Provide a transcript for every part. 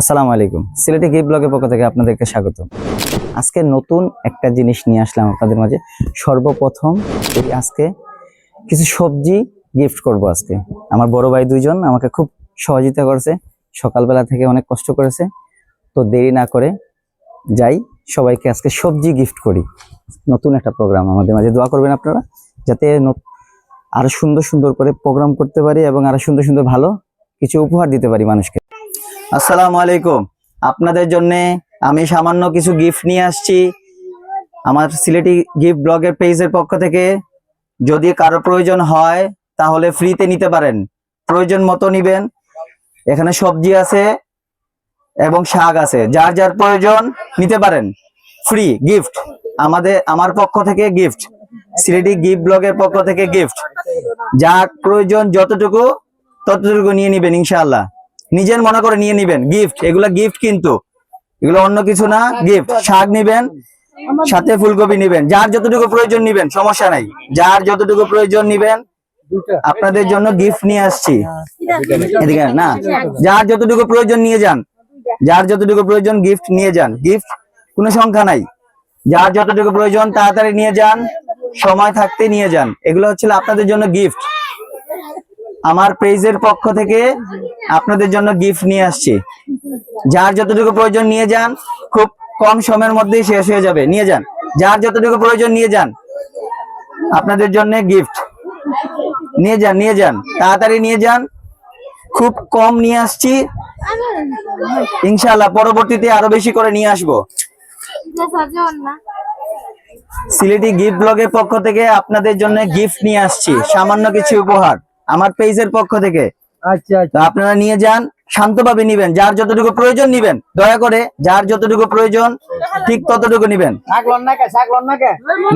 আসসালামু আলাইকুম। সিলেটি গিফট ব্লগের পক্ষ থেকে আপনাদেরকে স্বাগত। আজকে নতুন একটা জিনিস নিয়ে আসলাম আপনাদের মাঝে। সর্বপ্রথম এই আজকে কিছু সবজি গিফট করব আজকে। আমার বড় ভাই দুইজন আমাকে খুব সহযোগিতা করেছে, সকালবেলা থেকে অনেক কষ্ট করেছে। তো দেরি না করে যাই, সবাইকে আজকে সবজি গিফট করি। নতুন একটা প্রোগ্রাম আমাদের মাঝে দোয়া করবেন আপনারা, যাতে আরও সুন্দর সুন্দর করে প্রোগ্রাম করতে পারি এবং আরও সুন্দর সুন্দর ভালো কিছু উপহার দিতে পারি মানুষকে। আসসালামু আলাইকুম। আপনাদের জন্য আমি সামান্য কিছু গিফট নিয়ে আসছি। আমার সিলেটি গিফট ব্লগের পেজের পক্ষ থেকে। যদি কারও প্রয়োজন হয়, তাহলে ফ্রিতে নিতে পারেন। প্রয়োজন মতো নিবেন। এখানে সবজি আছে এবং শাক আছে। যার যার প্রয়োজন নিতে পারেন। ফ্রি গিফট আমাদের, আমার পক্ষ থেকে গিফট সিলেটি গিফট ব্লগের পক্ষ থেকে গিফট যার প্রয়োজন যতটুকু, ততটুকু নিয়ে নিবেন, ইনশাআল্লাহ। নিজের মনে করে নিয়ে নিবেন। গিফট এগুলা গিফট কিন্তু। এগুলো অন্য কিছু না গিফট শাক নিবেন সাথে ফুলকপি নিবেন। যার যতটুকু প্রয়োজন নিবেন সমস্যা নাই। যার যতটুকু প্রয়োজন নিবেন আপনাদের জন্য গিফট নিয়ে আসছি। এদিকে না? যার যতটুকু প্রয়োজন নিয়ে যান যার যতটুকু প্রয়োজন গিফট নিয়ে যান। গিফট কোনো সংখ্যা নাই। যার যতটুকু প্রয়োজন তাড়াতাড়ি নিয়ে যান সময় থাকতে নিয়ে যান। এগুলো হচ্ছে আপনাদের জন্য গিফট আমার পেজের পক্ষ থেকে আপনাদের জন্য গিফট নিয়ে আসছি। যার যতটুকু প্রয়োজন নিয়ে যান, খুব কম সময়ের মধ্যেই শেষ হয়ে যাবে। নিয়ে যান। যার যতটুকু প্রয়োজন নিয়ে যান, আপনাদের জন্য গিফট নিয়ে যান নিয়ে যান। তাড়াতাড়ি নিয়ে যান। খুব কম নিয়ে আসছি। ইনশাআল্লাহ পরবর্তীতে আরও বেশি করে নিয়ে আসব। সিলেটি গিফট ব্লগের পক্ষ থেকে আপনাদের জন্য গিফট নিয়ে আসছি। সামান্য কিছু উপহার। আমার পেজের পক্ষ থেকে। আচ্ছা আপনারা নিয়ে যান শান্তভাবে নিবেন যার যতটুকু প্রয়োজন নিবেন। দয়া করে যার যতটুকু প্রয়োজন ঠিক ততটুকু নিবেন।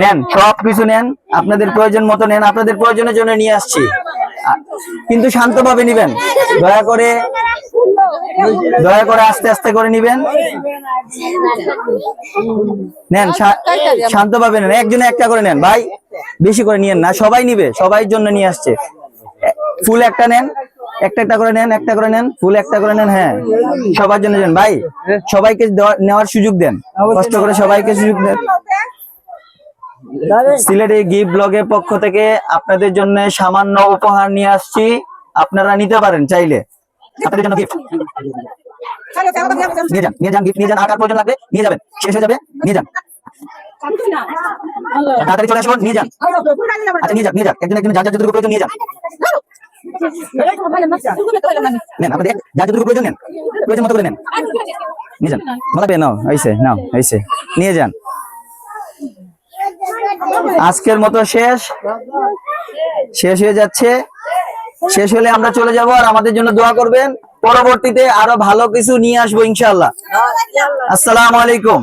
নেন সব কিছু নেন আপনাদের প্রয়োজন মতো নেন আপনাদের প্রয়োজনের জন্য নিয়ে আসছি। কিন্তু শান্তভাবে নিবেন। দয়া করে দয়া করে আস্তে আস্তে করে নিবেন। নেন শান্তভাবে নেন একজনে একটা করে নেন। ভাই বেশি করে নিয়েন না সবাই নিবে সবাই জন্য নিয়ে আসছে। ফুল একটা নেন। একটা একটা করে নেন একটা করে নেন ফুল একটা করে নেন হ্যাঁ সবার জন্য ভাই সবাইকে নেওয়ার সুযোগ দেন কষ্ট করে সবাইকে সুযোগ দেন সিলেটি গিফট ব্লগের পক্ষ থেকে আপনাদের জন্য সামান্য উপহার নিয়ে আসছি আপনারা নিতে পারেন চাইলে আপনাদের জন্য গিফট নিয়ে যান নিয়ে যান গিফট নিয়ে যান আর প্রয়োজন লাগবে নিয়ে যাবেন শেষ হয়ে যাবে নিয়ে যান তাড়াতাড়ি চলে আসুন নিয়ে যান আচ্ছা নিয়ে যান নিয়ে যান একজন একজন যার যার যতটুকু প্রয়োজন নিয়ে যান নেন আপনাদের যার যতটুকু প্রয়োজন নেন। প্রয়োজন মতো করে নেন। নিয়ে যান। বলা নাও হয়েছে নাও হয়েছে নিয়ে যান। আজকের মতো শেষ। শেষ হয়ে যাচ্ছে। শেষ হলে আমরা চলে যাব আর আমাদের জন্য দোয়া করবেন। পরবর্তীতে আরও ভালো কিছু নিয়ে আসব ইনশাআল্লাহ। আসসালামু আলাইকুম.